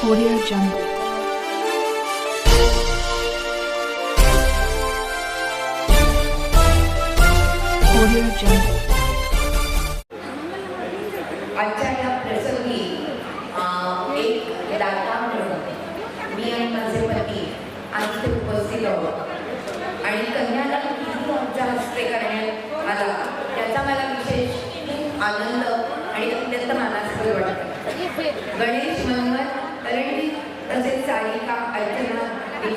Audio Jungle. Audio Jungle. आजच्या या प्रसंगी एक दाता म्हणून मी आणि माझे पती आज ते उपस्थित आहोत आणि कन्यादान किती आमच्या हस्ते करण्यात आला त्याचा मला विशेष आनंद आणि अत्यंत मानास्पद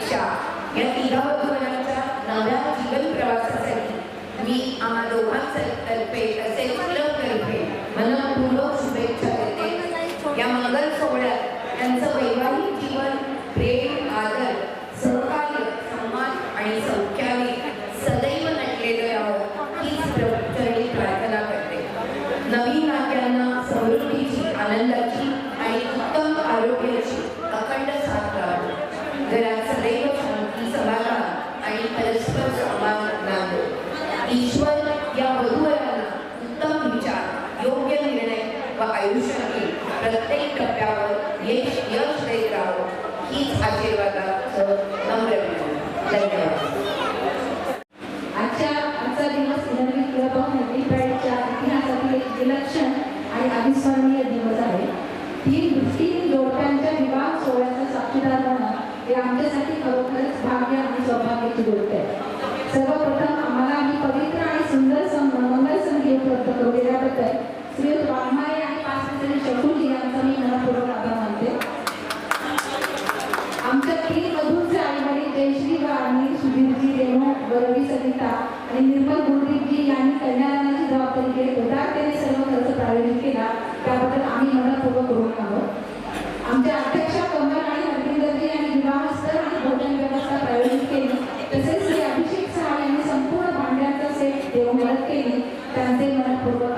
दीक्षा या तिघा नव्या जीवन प्रवासासाठी मी आम्हा दोघांतर्फे तसेच क्लबतर्फे मनपूर्वक शुभेच्छा देते. या मंगल सोहळ्यात त्यांचं वैवाहिक जीवन प्रेम आदर सहकार्य सन्मान आणि सौख्याने सदैव नटलेलं यावं हीच प्रचंडी प्रार्थना करते. नवीन नात्यांना समृद्धीची आनंदाची आणि उत्तम आरोग्याची अखंड साथ लाभो घरात सदैव शांती समाधान आणि परस्पर सन्मान नांदो ईश्वर या वधूवरांना उत्तम विचार योग्य निर्णय व आयुष्यातील प्रत्येक टप्प्यावर यश यश देत राहो. हीच आशीर्वादाचं नम्र धन्यवाद. आजच्या आजचा दिवस इलेव्हन क्लब ऑफ हॅपी इतिहासातील एक विलक्षण आणि अविस्मरणीय सुरेश आणि पाच मी मनपूर्वक आभार मानते. आमच्या तीन मधूरचे आईवडील जयश्री वाणी सविता आणि निर्मल गुरदीपजी यांनी कन्यादानाची जबाबदारी घेत उदारतेने सर्व खर्च प्रायोजित केला. त्याबद्दल आम्ही मनपूर्वक ऋण आहोत. आमच्या अध्यक्ष कमल आणि हरविंदरजी यांनी विवाहस्तर आणि तसेच अभिषेक सहा संपूर्ण भांड्यांचा सेट त्यांचे मनपूर्वक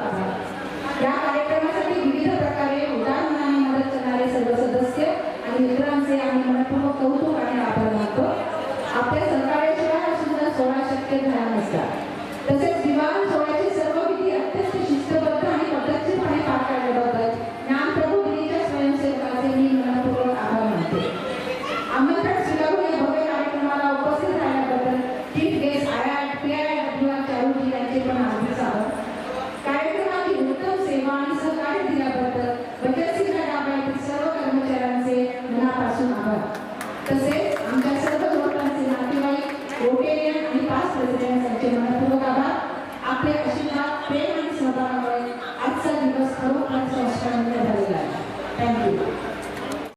तसेच दिवाण सोहळ्याचे सर्व विधी अत्यंत शिस्तबद्ध आणि पद्धतशीरपणे पार पाडल्याबद्दल ज्ञानप्रबोधिनीच्या स्वयंसेवकाचे मी मनपूर्वक आभार मानते. आमंत्रण स्वीकारून या भव्य कार्यक्रमाला उपस्थित राहिल्याबद्दल chief guest I I P I W R पण Nicholas Hope.